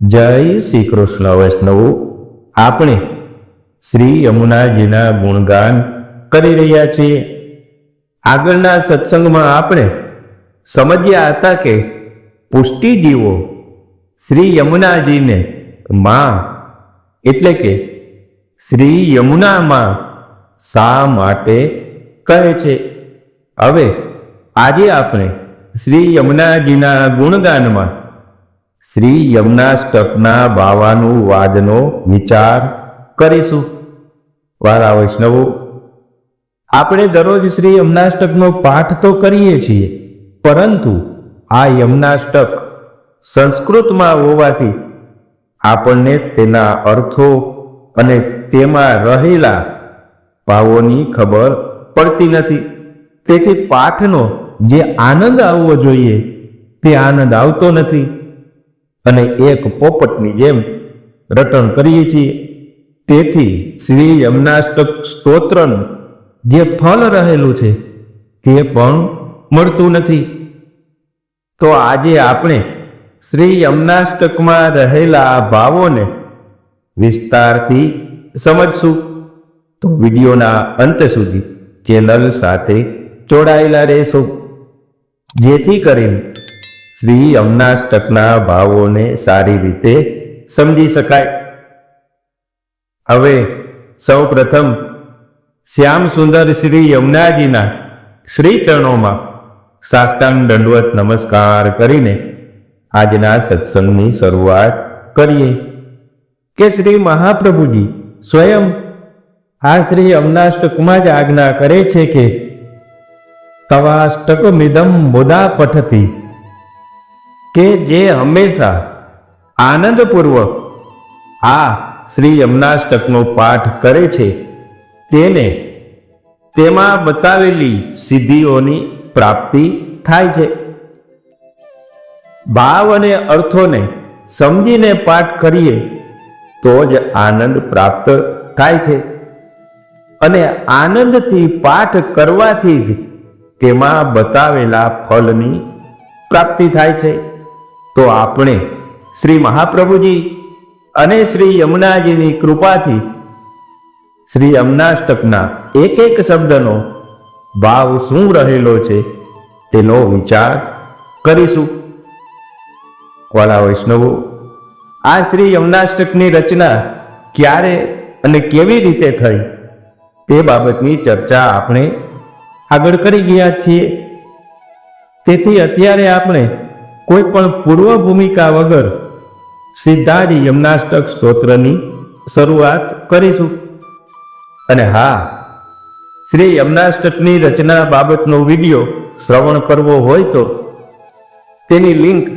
જય શ્રી કૃષ્ણ વૈષ્ણવ આપણે શ્રી યમુનાજીના ગુણગાન કરી રહ્યા છીએ. આગળના સત્સંગમાં આપણે સમજ્યા હતા કે પુષ્ટિજીવો શ્રી યમુનાજીને માં એટલે કે શ્રી યમુનામાં શા માટે કહે છે? હવે આજે આપણે શ્રી યમુનાજીના ગુણગાનમાં શ્રી યમનાષ્ટકના બાવાનું વાદનો વિચાર કરીશું. વારા વૈષ્ણવો, આપણે દરરોજ શ્રી યમનાષ્ટકનો પાઠ તો કરીએ છીએ, પરંતુ આ યમનાષ્ટક સંસ્કૃતમાં હોવાથી આપણને તેના અર્થો અને તેમાં રહેલા ભાવોની ખબર પડતી નથી. તેથી પાઠનો જે આનંદ આવવો જોઈએ, તે આનંદ આવતો નથી. અને એક પોપટની જેમ રટણ કરીએ છીએ. તેથી શ્રી યમનાષ્ટક સ્તોત્રનું જે ફળ રહેલું છે, તે પણ મળતું નથી. તો આજે આપણે શ્રી યમનાષ્ટકમાં રહેલા ભાવોને વિસ્તારથી સમજશું. તો વિડીયોના અંત સુધી ચેનલ સાથે જોડાયેલા રહેશો. જેથી કરીને શ્રી અમનાષ્ટકના ભાવોને સારી રીતે સમજી શકાય. હવે સૌ પ્રથમ શ્યામ સુંદર શ્રી યમુનાજીના શ્રી ચરણોમાં સાષ્ટાંગ દંડવત નમસ્કાર કરીને આજના સત્સંગની શરૂઆત કરીએ. કે શ્રી મહાપ્રભુજી સ્વયં આ શ્રી અમનાષ્ટકમાં જ આજ્ઞા કરે છે કે તવાષ્ટક મિદમ મુદા પઠતી કે જે હંમેશા આનંદપૂર્વક આ શ્રી યમનાષ્ટકનો પાઠ કરે છે, તેને તેમાં બતાવેલી સિદ્ધિઓની પ્રાપ્તિ થાય છે. ભાવ અને અર્થોને સમજીને પાઠ કરીએ તો જ આનંદ પ્રાપ્ત થાય છે. અને આનંદથી પાઠ કરવાથી જ તેમાં બતાવેલા ફળની પ્રાપ્તિ થાય છે. તો આપણે શ્રી મહાપ્રભુજી અને શ્રી યમુનાજીની કૃપાથી શ્રી યમનાષ્ટકના એક એક શબ્દનો ભાવ શું રહેલો છે તેનો વિચાર કરીશું. વાળા વૈષ્ણવો, આ શ્રી યમનાષ્ટકની રચના ક્યારે અને કેવી રીતે થઈ તે બાબતની ચર્ચા આપણે આગળ કરી ગયા છીએ. તેથી અત્યારે આપણે કોઈ પણ પૂર્વ ભૂમિકા વગર સીધા જ યમનાષ્ટક સ્તોત્રની શરૂઆત કરીશું. અને હા, શ્રી યમનાષ્ટકની રચના બાબતનો વીડિયો શ્રવણ કરવો હોય તો તેની લિંક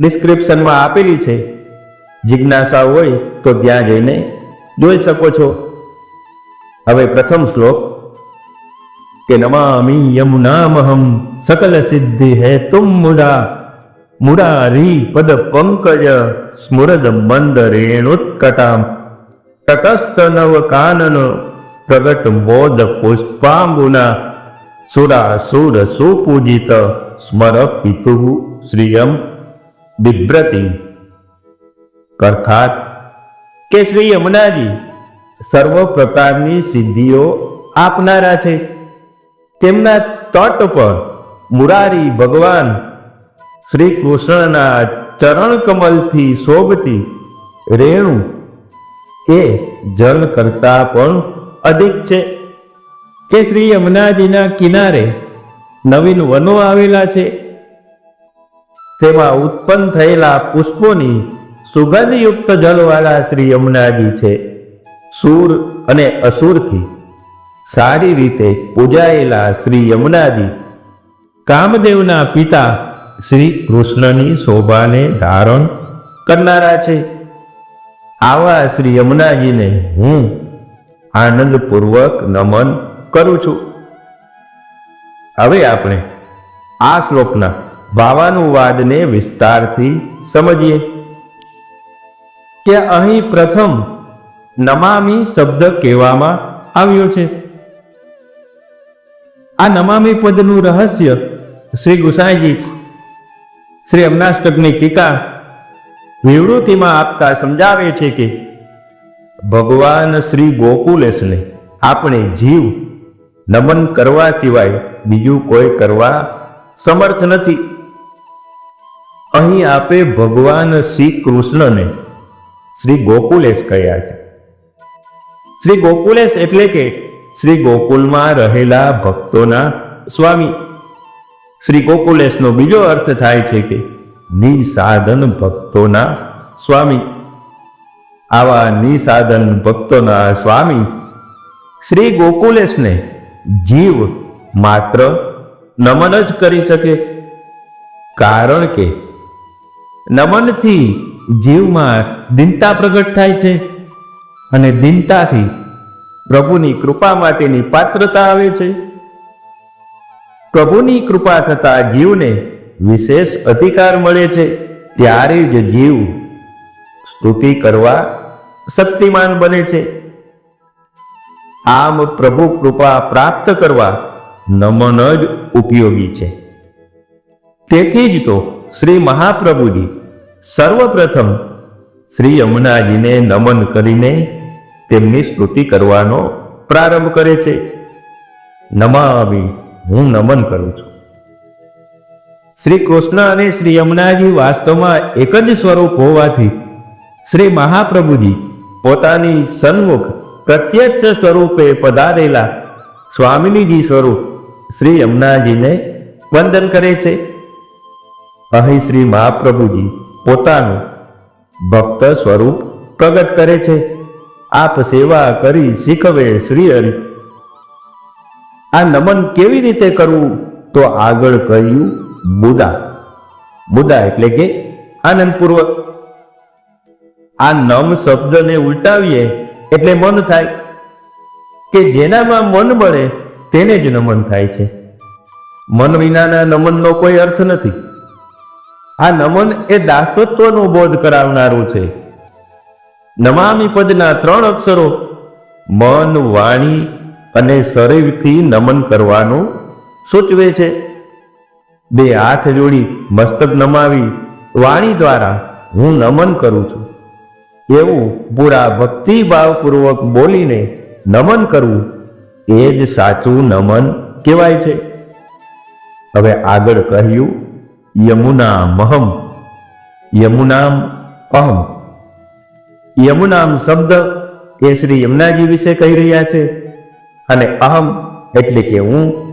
ડિસ્ક્રિપ્શનમાં આપેલી છે. જિજ્ઞાસા હોય તો ત્યાં જઈને જોઈ શકો છો. હવે પ્રથમ શ્લોક. કે નમામી યમુનામહમ સકલ સિદ્ધિ હે તુમ મુડા મુરારી પદ પંકજ સ્મૃદ મંદ રેણુત્કટામ. તટસ્થ નવ કાનન પ્રગટ મોદ પુષ્પાંબુના સુરા સુર સુપૂજિત સ્મર પિતુ શ્રિયમ બિભ્રતિ. અર્થાત કે શ્રી યમુનાજી, સર્વ પ્રકારની સિદ્ધિઓ આપનારા છે. તેમના તટ પર મુરારી ભગવાન શ્રી કૃષ્ણના ચરણ કમલથી શોભતી રેણુ એ જળ કરતા પણ અધિક છે. કે શ્રી યમુનાજીના કિનારે નવીન વનો આવેલા છે. તેમાં ઉત્પન્ન થયેલા પુષ્પોની સુગંધયુક્ત જળવાળા શ્રી યમુનાજી છે. સૂર અને અસુરથી સારી રીતે પૂજાયેલા શ્રી યમુનાજી કામદેવના પિતા શ્રી કૃષ્ણની શોભાને ધારણ કરનારા છે. આવા શ્રી યમુનાજીને હું આનંદપૂર્વક નમન કરું છું. હવે આપણે આ શ્લોકના ભાવાનુવાદને વિસ્તારથી સમજીએ. કે અહીં પ્રથમ નમામી શબ્દ કહેવામાં આવ્યો છે. આ નમામી પદનું રહસ્ય શ્રી ગુસાઈજી શ્રી અમનાષ્ટકની ટીકા વિવૃતિમાં આપતા સમજાવે છે કે ભગવાન શ્રી ગોકુલેશને આપણે જીવ નમન કરવા સિવાય બીજું કોઈ કરવા સમર્થ નથી. અહીં આપે ભગવાન શ્રી કૃષ્ણને શ્રી ગોકુલેશ કહ્યા છે. શ્રી ગોકુલેશ એટલે કે શ્રી ગોકુલમાં રહેલા ભક્તોના સ્વામી. શ્રી ગોકુલેશનો બીજો અર્થ થાય છે કે નિસાધન ભક્તોના સ્વામી. આવા નિસાધન ભક્તોના સ્વામી શ્રી ગોકુલેશને જીવ માત્ર નમન જ કરી શકે. કારણ કે નમનથી જીવમાં દિનતા પ્રગટ થાય છે અને દિનતાથી પ્રભુની કૃપા માટેની પાત્રતા આવે છે. પ્રભુની કૃપા થતા જીવને વિશેષ અધિકાર મળે છે. ત્યારે જ જીવ સ્તુતિ કરવા શક્તિમાન બને છે. આમ પ્રભુ કૃપા પ્રાપ્ત કરવા નમન જ ઉપયોગી છે. તેથી જ તો શ્રી મહાપ્રભુજી સર્વપ્રથમ શ્રી યમુનાજીને નમન કરીને તેમની સ્તુતિ કરવાનો પ્રારંભ કરે છે. નમામી હું નમન કરું છું. શ્રી કૃષ્ણ અને શ્રી યમુનાજી વાસ્તવમાં એક જ સ્વરૂપ હોવાથી શ્રી મહાપ્રભુજી પોતાની સન્મુખ પ્રત્યક્ષ સ્વરૂપે પધારેલા સ્વામિનીજી સ્વરૂપ શ્રી યમુનાજીને વંદન કરે છે. અહીં શ્રી મહાપ્રભુજી પોતાનું ભક્ત સ્વરૂપ પ્રગટ કરે છે. આપ સેવા કરી શીખવે શ્રી હરિ આ નમન કેવી રીતે કરવું? તો આગળ કહ્યું, બુદા. બુદા એટલે કે આનંદપૂર્વક. આ નમ શબ્દને ઉલટાવીએ એટલે મન થાય. કે જેનામાં મન મળે તેને જ નમન થાય છે. મન વિનાના નમનનો કોઈ અર્થ નથી. આ નમન એ દાસત્વનો બોધ કરાવનારું છે. નમામી પદના ત્રણ અક્ષરો, મન વાણી અને શરીરથી નમન કરવાનું સૂચવે છે. બે હાથ જોડી મસ્તક નમાવી વાણી દ્વારા હું નમન કરું છું. એવું પૂરા ભક્તિભાવપૂર્વક બોલીને નમન કરવું એ જ સાચું નમન કહેવાય છે. હવે આગળ કહ્યું, યમુના મહમ. યમુનામ અહમ. યમુનામ શબ્દ એ શ્રી યમુનાજી વિશે કહી રહ્યા છે. અને અહમ એટલે કે હું.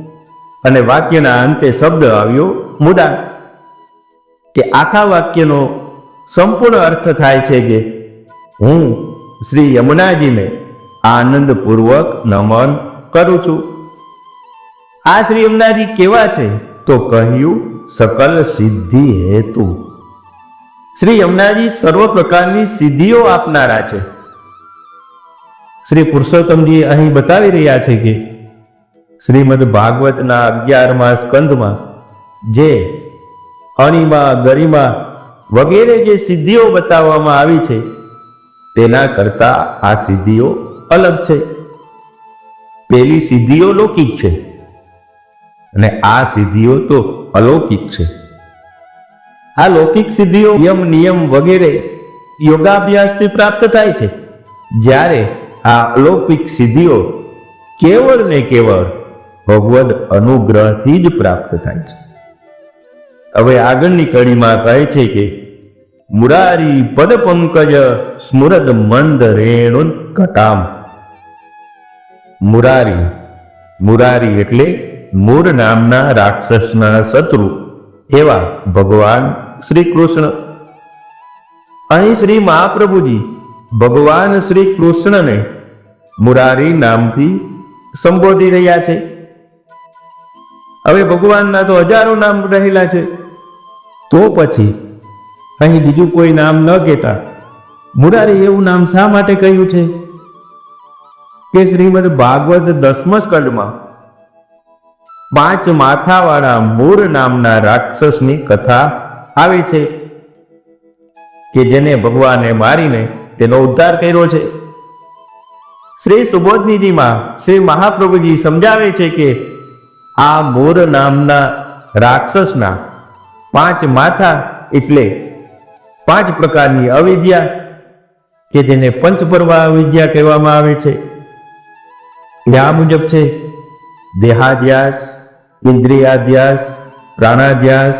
અને વાક્યના અંતે શબ્દ આવ્યો, મુદા. કે આખા વાક્યનો સંપૂર્ણ અર્થ થાય છે કે હું શ્રી યમુનાજીને આનંદપૂર્વક નમન કરું છું. આ શ્રી યમુનાજી કેવા છે? તો કહ્યું, સકલ સિદ્ધિ હેતુ. શ્રી યમુનાજી સર્વ પ્રકારની સિદ્ધિઓ આપનારા છે. શ્રી પુરુષોત્તમજી અહીં બતાવી રહ્યા છે કે શ્રીમદ ભાગવતના અગિયારમાં સ્કંદમાં જે અણિમા ગરિમા વગેરે જે સિદ્ધિઓ બતાવવામાં આવી છે, તેના કરતા આ સિદ્ધિઓ અલગ છે. પેલી સિદ્ધિઓ લૌકિક છે અને આ સિદ્ધિઓ તો અલૌકિક છે. આ લૌકિક સિદ્ધિઓ યમ નિયમ વગેરે યોગાભ્યાસથી પ્રાપ્ત થાય છે. જ્યારે આ અલૌકિક સિદ્ધિઓ કેવળ ને કેવળ ભગવદ અનુગ્રહથી જ પ્રાપ્ત થાય છે. હવે આગળની કડીમાં કહે છે કે, મુરારી પદ પંકજ સ્મૃદ મંદ રેણુ કટામ. મુરારી મુરારી એટલે મૂર નામના રાક્ષસના શત્રુ એવા ભગવાન શ્રી કૃષ્ણ અહીં શ્રી મહાપ્રભુજી ભગવાન શ્રી કૃષ્ણને મુરારી નામથી સંબોધી રહ્યા છે. હવે ભગવાનના તો હજારો નામ રહેલા છે. તો પછી અહીં બીજું કોઈ નામ ન કહેતા મુરારી એવું નામ શા માટે કહ્યું છે? કે શ્રીમદ ભાગવત દસમ સ્કંદમાં પાંચ માથાવાળા મૂર નામના રાક્ષસની કથા આવે છે કે જેને ભગવાને મારીને તેનો ઉદ્ધાર કર્યો છે. શ્રી સુબોધનીજીમાં શ્રી મહાપ્રભુજી સમજાવે છે કે આ મોર નામના રાક્ષસના પાંચ માથા એટલે પાંચ પ્રકારની અવિદ્યા કે જેને પંચપર્વા અવિદ્યા કહેવામાં આવે છે. આ મુજબ છે દેહાધ્યાસ, ઇન્દ્રિયાધ્યાસ, પ્રાણાધ્યાસ,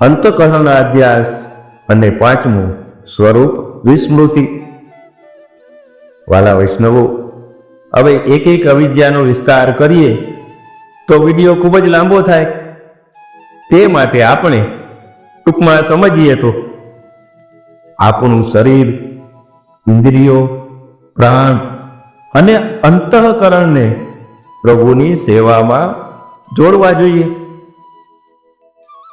અંતકરણાધ્યાસ અને પાંચમું સ્વરૂપ વિસ્મૃતિ. વાલા વૈષ્ણવો હવે એક એક અવિદ્યાનો વિસ્તાર કરીએ તો વીડિયો ખૂબ જ લાંબો થાય. તે માટે આપણે ટૂંકમાં સમજીએ તો આપણું શરીર, ઇન્દ્રિયો, પ્રાણ અને અંતઃકરણને પ્રભુની સેવામાં જોડવા જોઈએ.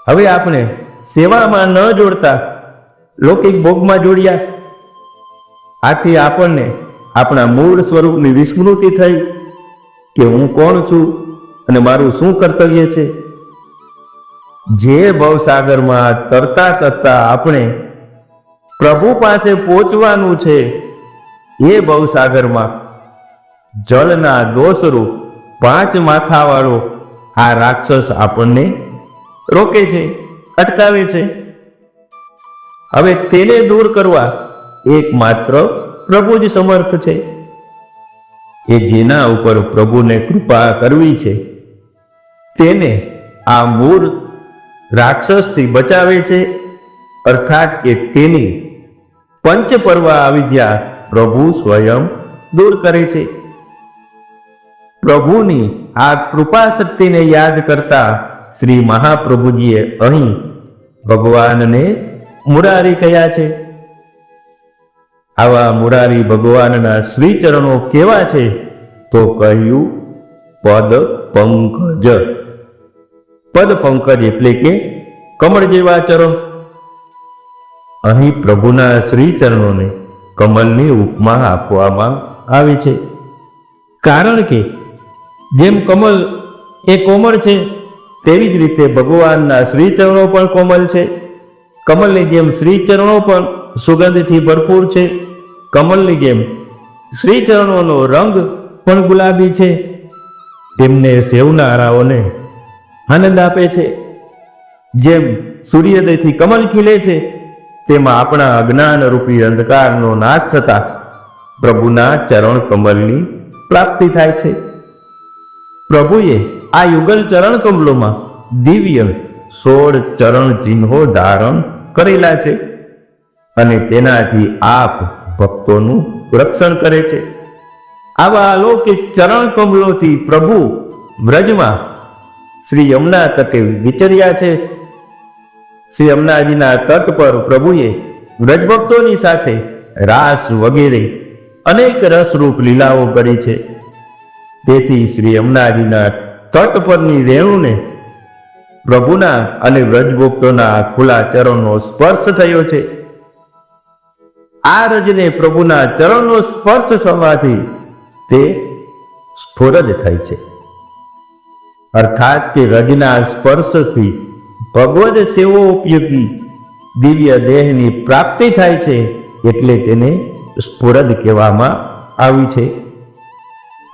હવે આપણે સેવામાં ન જોડતા લૌકિક ભોગમાં જોડ્યા. આથી આપણને આપણા મૂળ સ્વરૂપની વિસ્મૃતિ થઈ કે હું કોણ છું અને મારું શું કર્તવ્ય છે? જે ભવસાગરમાં તરતા તરતા આપણે પ્રભુ પાસે પહોંચવાનું છે, એ ભવસાગરમાં જળના દોષરૂપ પાંચ માથાવાળો આ રાક્ષસ આપણને રોકે છે, અટકાવે છે. હવે તેને દૂર કરવા એકમાત્ર પ્રભુ જ સમર્થ છે. એ જેના ઉપર પ્રભુને કૃપા કરવી છે, તેને આ મૂળ રાક્ષસથી બચાવે છે, અર્થાત કે તેની પંચપર્વા અવિદ્યા પ્રભુ સ્વયં દૂર કરે છે. પ્રભુની આ કૃપા શક્તિને યાદ કરતા શ્રી મહાપ્રભુજીએ અહીં ભગવાનને મુરારી કહ્યા છે. આવા મુરારી ભગવાનના શ્રી ચરણો કેવા છે? તો કહ્યું, પદ પંકજ. પદ પંકજ એટલે કે કમળ જેવા ચરણ. અહીં પ્રભુના શ્રી ચરણોને કમલની ઉપમા આપવામાં આવી છે. કારણ કે જેમ કમલ એ કોમળ છે, તેવી જ રીતે ભગવાનના શ્રી ચરણો પણ કોમલ છે. કમલની જેમ શ્રી ચરણો પણ સુગંધથી ભરપૂર છે. કમલની જેમ શ્રી ચરણોનો રંગ પણ ગુલાબી છે. તેમને સેવનારાઓને આનંદ આપે છે. જેમ સૂર્યોદયથી કમલ ખીલે છે, તેમાં આપણા અજ્ઞાન રૂપી અંધકારનો નાશ થતા પ્રભુના ચરણ કમલની પ્રાપ્તિ થાય છે. પ્રભુએ આ યુગલ ચરણ કમલોમાં દિવ્ય સોળ ચરણ ચિહ્નો ધારણ કરેલા છે અને તેનાથી આપ ભક્તોનું રક્ષણ કરે છે. આવા અલૌકિક ચરણ કમલોથી પ્રભુ વ્રજમાં શ્રી યમુના તટે વિચર્યા છે. શ્રી યમુનાજીના તટ પર પ્રભુએ વ્રજભક્તોની સાથે રાસ વગેરે અનેક રસરૂપ લીલાઓ કરી છે. તેથી શ્રી યમુનાજીના તટ પરની રેણુને પ્રભુના અને વ્રજભક્તોના ખુલ્લા ચરણનો સ્પર્શ થયો છે. આ રજને પ્રભુના ચરણનો સ્પર્શ થવાથી તે સ્ફુરદ થાય છે. અર્થાત કે રજના સ્પર્શથી ભગવદ સેવો ઉપયોગી દિવ્ય દેહની પ્રાપ્તિ થાય છે એટલે તેને સ્ફુરદ કહેવામાં આવી છે.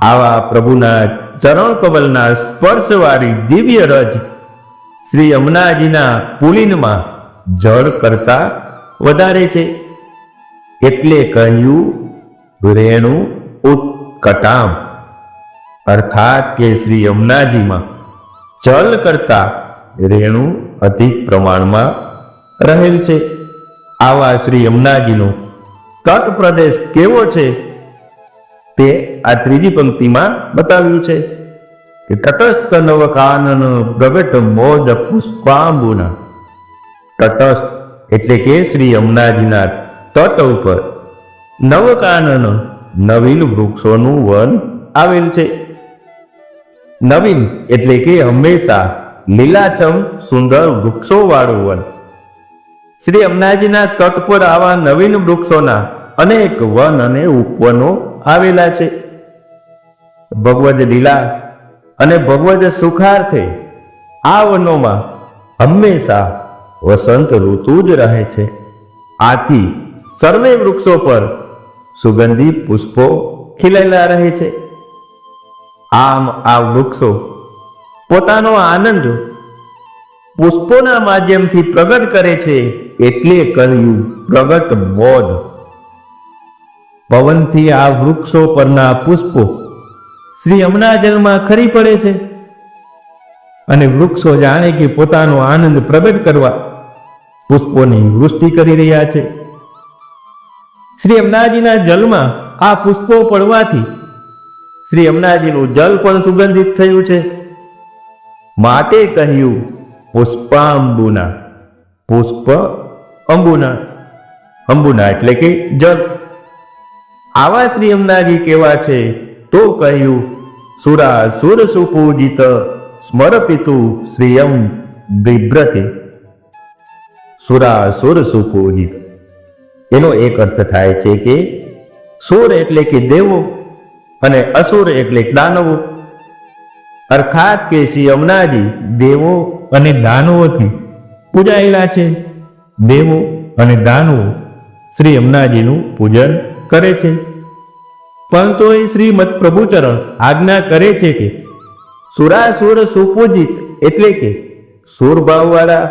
આવા પ્રભુના ચરણ કમલના સ્પર્શવાળી દિવ્ય રજ શ્રી યમુનાજીના પુલિનમાં જળ કરતા વધારે છે. એટલે કહ્યું, રેણુ ઉત્કટામ અર્થાત કે શ્રી યમુનાજીમાં જલ કરતા રેણુ અધિક પ્રમાણમાં રહેલ છે. આવા શ્રી યમુનાજીનો તટ પ્રદેશ કેવો છે તે આ ત્રીજી પંક્તિમાં બતાવ્યું છે કે તટસ્થ નવ કાનન પ્રગટ મોદ પુષ્પાંબુના. તટસ્થ એટલે કે શ્રી યમુનાજીના તટ ઉપર નવકાનન નવીન વૃક્ષોનું વન આવેલ છે. નવીન એટલે કે હંમેશા લીલાછમ સુંદર વૃક્ષો વાળું વન. શ્રી અમનાજીના તટ પર આવા નવીન વૃક્ષોના અનેક વન અને ઉપવનો આવેલા છે. ભગવદ લીલા અને ભગવદ સુખાર્થે આ વનોમાં હંમેશા વસંત ઋતુ જ રહે છે. આથી સર્વે વૃક્ષો પર સુગંધી, પુષ્પો ખીલેલા રહે છે. આમ આ વૃક્ષો પોતાનો આનંદ પુષ્પોના માધ્યમથી પ્રગટ કરે છે એટલે કહ્યું પ્રગટ બોધ. પવનથી આ વૃક્ષો પરના પુષ્પો શ્રી અમનાજલમાં ખરી પડે છે. અને વૃક્ષો જાણે કે પોતાનો આનંદ પ્રગટ કરવા પુષ્પોની વૃષ્ટિ કરી રહ્યા છે. શ્રી અમનાજીના જલમાં આ પુષ્પો પડવાથી શ્રી અમનાજીનું જલ પણ સુગંધિત થયું છે. માટે કહ્યું, પુષ્પાંબુના, પુષ્પ અંબુના અંબુના એટલે કે જલ. આવા શ્રી યમુનાજી કેવા છે તો કહ્યું સુરા સુર સુપૂજિત સ્મરપિતુ શ્રીયમ બિભ્રતે. સુરા સુર સુપૂજિત એનો એક અર્થ થાય છે કે સુર એટલે કે દેવો અને અસુર એટલે દાનવો. અર્થાત કે શ્રી અમનાજી દેવો અને દાનવોથી પૂજાયેલા છે. દેવો અને દાનવો શ્રી અમનાજીનું પૂજન કરે છે. પરંતુ એ શ્રીમદ પ્રભુચરણ આજ્ઞા કરે છે કે સુરાસુર સુપૂજિત એટલે કે સુર ભાવવાળા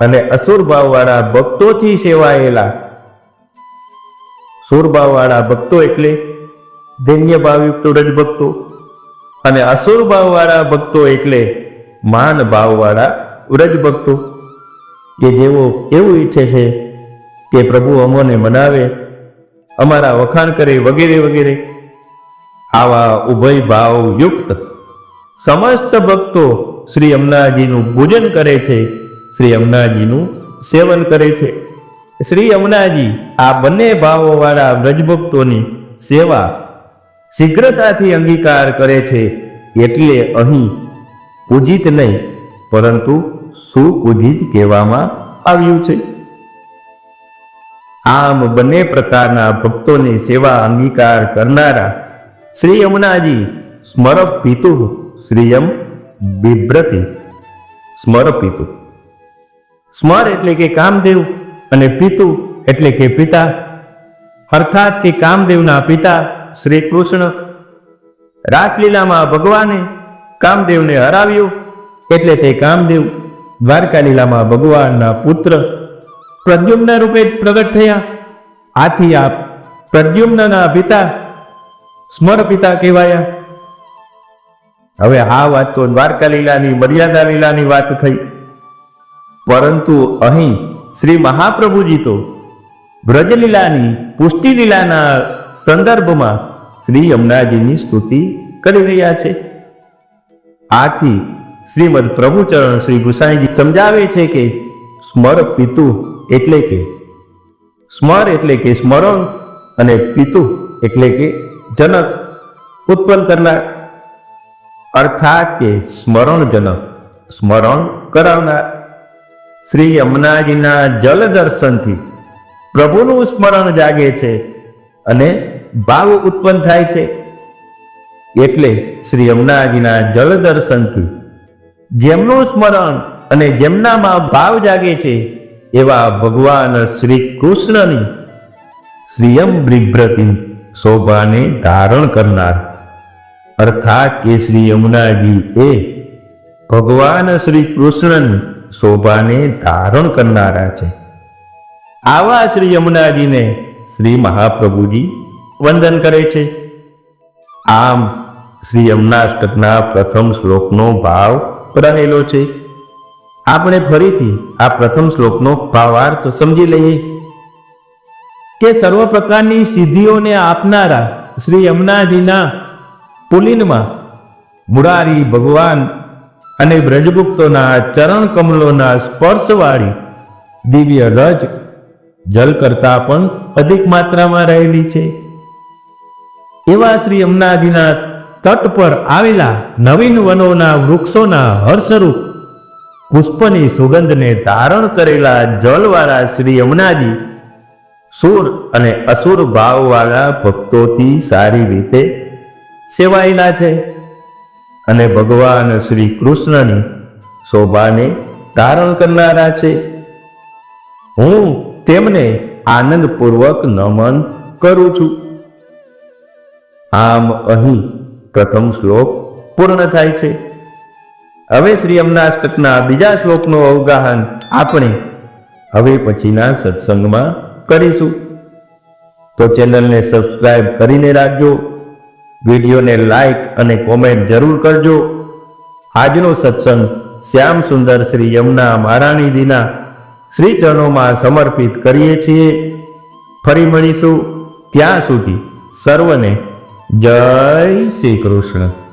અને અસુર ભાવવાળા ભક્તોથી સેવાયેલા સુર ભાવવાળા ભક્તો એટલે ધૈન્ય ભાવયુક્ત રજ ભક્તો. અને અસુર ભાવવાળા ભક્તો એટલે માન ભાવવાળા વ્રજ ભક્તો. કે જેઓ એવું ઈચ્છે છે કે પ્રભુ અમોને મનાવે, અમારા વખાણ કરે વગેરે વગેરે. આવા ઉભય ભાવ યુક્ત સમસ્ત ભક્તો શ્રી અમનાજીનું પૂજન કરે છે, શ્રી અમનાજીનું સેવન કરે છે. શ્રી યમુનાજી, આ બંને ભાવોવાળા વ્રજભક્તોની સેવા શીઘ્રતાથી અંગીકાર કરે છે એટલે અહીં પૂજિત નહીં, પરંતુ સુપૂજિત કહેવામાં આવ્યું છે. આમ બંને પ્રકારના ભક્તોની સેવા અંગીકાર કરનારા શ્રી યમુનાજી સ્મરપ પિતુ શ્રીયમ બિભ્રતિ. સ્મરપિતુ. સ્મર એટલે કે કામદેવ. અને પિતુ એટલે કે પિતા. અર્થાત કે કામદેવના પિતા શ્રી કૃષ્ણ. રાસલીલામાં ભગવાને કામદેવને હરાવ્યો એટલે તે કામદેવ દ્વારકા લીલામાં ભગવાનના પુત્ર પ્રદ્યુમ્ન રૂપે પ્રગટ થયા. આથી આ પ્રદ્યુમ્નના પિતા સ્મર પિતા કહેવાયા. હવે આ વાત તો દ્વારકા લીલાની મર્યાદા લીલાની વાત થઈ. પરંતુ અહીં શ્રી મહાપ્રભુજી તો બ્રજલીલાની પુષ્ટિલીલાના સંદર્ભમાં શ્રી યમુનાજીની સ્તુતિ કરી રહ્યા છે. આથી શ્રીમદ પ્રભુચરણ શ્રી ગુસાઈજી સમજાવે છે કે સ્મર પિતુ એટલે કે સ્મર એટલે કે સ્મરણ અને પિતુ એટલે કે જનક ઉત્પન્ન કરનાર. અર્થાત કે સ્મરણજનક, સ્મરણ કરાવનાર. શ્રી યમુનાજીના જલ દર્શનથી પ્રભુનું સ્મરણ જાગે છે અને ભાવ ઉત્પન્ન થાય છે. એટલે શ્રી યમુનાજીના જલ દર્શનથી જેમનું સ્મરણ અને જેમનામાં ભાવ જાગે છે એવા ભગવાન શ્રી કૃષ્ણની શ્રીયમ બ્રિભ્રતિ શોભાને ધારણ કરનાર. અર્થાત કે શ્રી યમુનાજી એ ભગવાન શ્રી કૃષ્ણની શોભાને ધારણ કરનારા છે. આવા શ્રી યમુનાજીને શ્રી મહાપ્રભુજી વંદન કરે છે. આમ શ્રી યમુનાષ્ટકના પ્રથમ શ્લોકનો ભાવ રહેલો છે. આપણે ફરીથી આ પ્રથમ શ્લોકનો ભાવાર્થ સમજી લઈએ. કે સર્વ પ્રકારની સિદ્ધિઓને આપનારા શ્રી યમુનાજીના પુલિનમાં મુરારી ભગવાન અને બ્રજભુક્તોના ચરણ કમલોના સ્પર્શવાળી દિવ્ય રજ જલ કરતા પણ અધિક માત્રામાં રહેલી છે. એવા શ્રી અમનાજીના તટ પર આવેલા નવીન વનોના વૃક્ષોના હર્ષરૂપ પુષ્પની સુગંધને ધારણ કરેલા જલવાળા શ્રી અમનાજી સુર અને અસુર ભાવવાળા ભક્તોથી સારી રીતે સેવાયેલા છે. અને ભગવાન શ્રી કૃષ્ણની શોભાને ધારણ કરનારા છે. હું તેમને આનંદપૂર્વક નમન કરું છું. આમ અહીં પ્રથમ શ્લોક પૂર્ણ થાય છે. હવે શ્રી અમનાસ્તકના બીજા શ્લોકનું અવગાહન આપણે હવે પછીના સત્સંગમાં કરીશું. તો ચેનલને સબસ્ક્રાઇબ કરીને રાખજો. વિડીયોને લાઈક અને કોમેન્ટ જરૂર કરજો. આજનો સત્સંગ શ્યામ સુંદર શ્રી યમુના મહારાણીજીના શ્રી ચરણોમાં સમર્પિત કરીએ છીએ. ફરી મળીશું ત્યાં સુધી સર્વને જય શ્રી કૃષ્ણ.